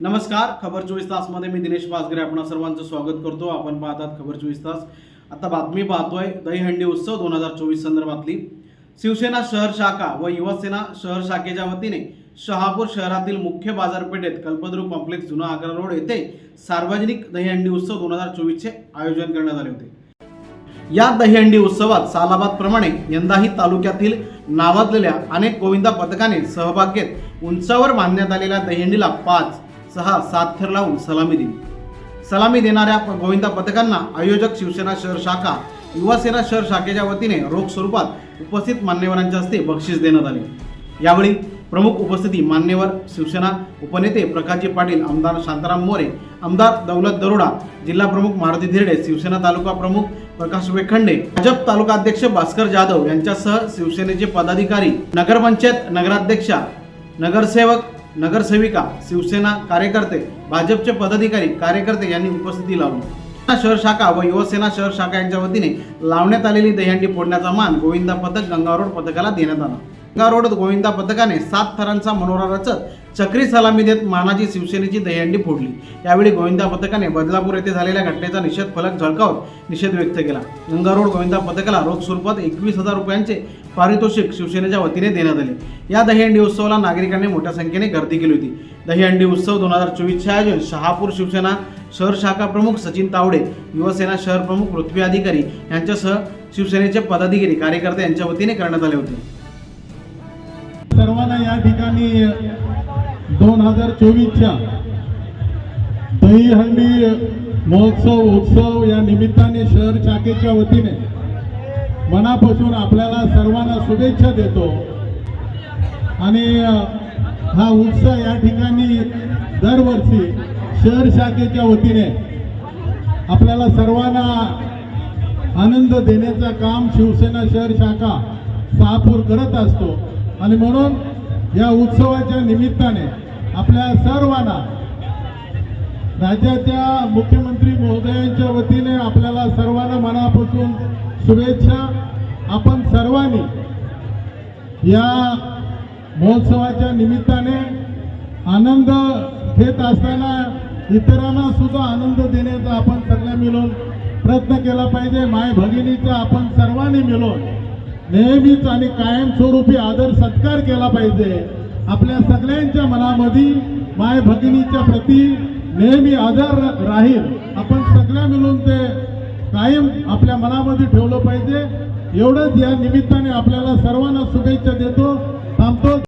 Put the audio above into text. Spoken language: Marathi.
नमस्कार खबर चोवीस तासमध्ये मी दिनेश वासगरे आपणा सर्वांचं स्वागत करतो. आपण पाहतात खबर चोवीस तास. आता बातमी पाहतोय दहीहंडी उत्सव दोन हजार चोवीस संदर्भातली. शिवसेना शहर शाखा व युवासेना शहर शाखेच्या वतीने शहापूर शहरातील मुख्य बाजारपेठेत कल्पद्रू कॉम्प्लेक्स जुना आग्रा रोड येथे सार्वजनिक दहीहंडी उत्सव दोन हजार चोवीसचे आयोजन करण्यात आले होते. या दहीहंडी उत्सवात सालाबादप्रमाणे यंदाही तालुक्यातील नावाजलेल्या अनेक गोविंदा पथकाने सहभाग घेत उंचावर बांधण्यात आलेल्या दहीहंडीला पाच सहा सात थर लावून सलामी दिली. सलामी देणाऱ्या प- गोविंदा पथकांना आयोजक शिवसेना शहर शाखा युवासेना शहर शाखेच्या वतीने रोख स्वरूपात उपस्थित मान्यवरांच्या हस्ते बक्षीस देण्यात आले. यावेळी प्रमुख उपस्थिती मान्यवर शिवसेना उपनेते प्रकाशजी पाटील आमदार शांताराम मोरे आमदार दौलत दरोडा जिल्हा प्रमुख मारुती धिरडे शिवसेना तालुका प्रमुख प्रकाश वेखंडे भाजप तालुका अध्यक्ष भास्कर जाधव यांच्यासह शिवसेनेचे पदाधिकारी नगरपंचायत नगराध्यक्षा नगरसेवक नगरसेविका शिवसेना कार्यकर्ते भाजपचे पदाधिकारी कार्यकर्ते यांनी उपस्थिती लावली. शहर शाखा व युवसेना शहर शाखा यांच्या वतीने लावण्यात आलेली दहीहंडी फोडण्याचा मान गोविंदा पथक गंगारोड पथकाला देण्यात आला. गंगारोड गोविंदा पथकाने सात थरांचा मनोरा रचत चक्री सलामी देत मानाची शिवसेनेची दहीहंडी फोडली. यावेळी गोविंदा पथकाने बदलापूर येथे झालेल्या घटनेचा निषेध फलक झळकावत निषेध व्यक्त केला. गंगारोड गोविंदा पथकाला रोख स्वरूपात एकवीस हजार रुपयांचे पारितोषिक शिवसेनेच्या वतीने देण्यात आले. या दहीहंडी उत्सवाला नागरिकांनी मोठ्या संख्येने गर्दी केली होती. दहीहंडी उत्सव दोन हजार चोवीसचे आयोजन शहापूर शिवसेना शहर शाखा प्रमुख सचिन तावडे युवसेना शहर प्रमुख पृथ्वी अधिकारी यांच्यासह शिवसेनेचे पदाधिकारी कार्यकर्ते यांच्या वतीने करण्यात आले होते. सर्वांना या ठिकाणी दोन हजार चोवीसच्या दहीहंडी महोत्सव उत्सव या निमित्ताने शहर शाखेच्या वतीने मनापासून आपल्याला सर्वांना शुभेच्छा देतो. आणि हा उत्सव या ठिकाणी दरवर्षी शहर शाखेच्या वतीने आपल्याला सर्वांना आनंद देण्याचं काम शिवसेना शहर शाखा सहापूर करत असतो. आणि म्हणून या उत्सवाच्या निमित्ताने आपल्या सर्वांना राज्याच्या मुख्यमंत्री महोदयांच्या वतीने आपल्याला सर्वांना मनापासून शुभेच्छा. आपण सर्वांनी या महोत्सवाच्या निमित्ताने आनंद घेत असताना इतरांना सुद्धा आनंद देण्याचा आपण सगळ्या मिळून प्रयत्न केला पाहिजे. माय भगिनीचा आपण सर्वांनी मिळून नेहमीच आणि कायमस्वरूपी आदर सत्कार केला पाहिजे. आपल्या सगळ्यांच्या मनामध्ये माय भगिनीच्या प्रती नेहमी आदर राहील. आपण सगळ्या मिळून ते कायम आपल्या मनामध्ये ठेवलं पाहिजे. एवढंच या निमित्ताने आपल्याला सर्वांना शुभेच्छा देतो. थांबतो.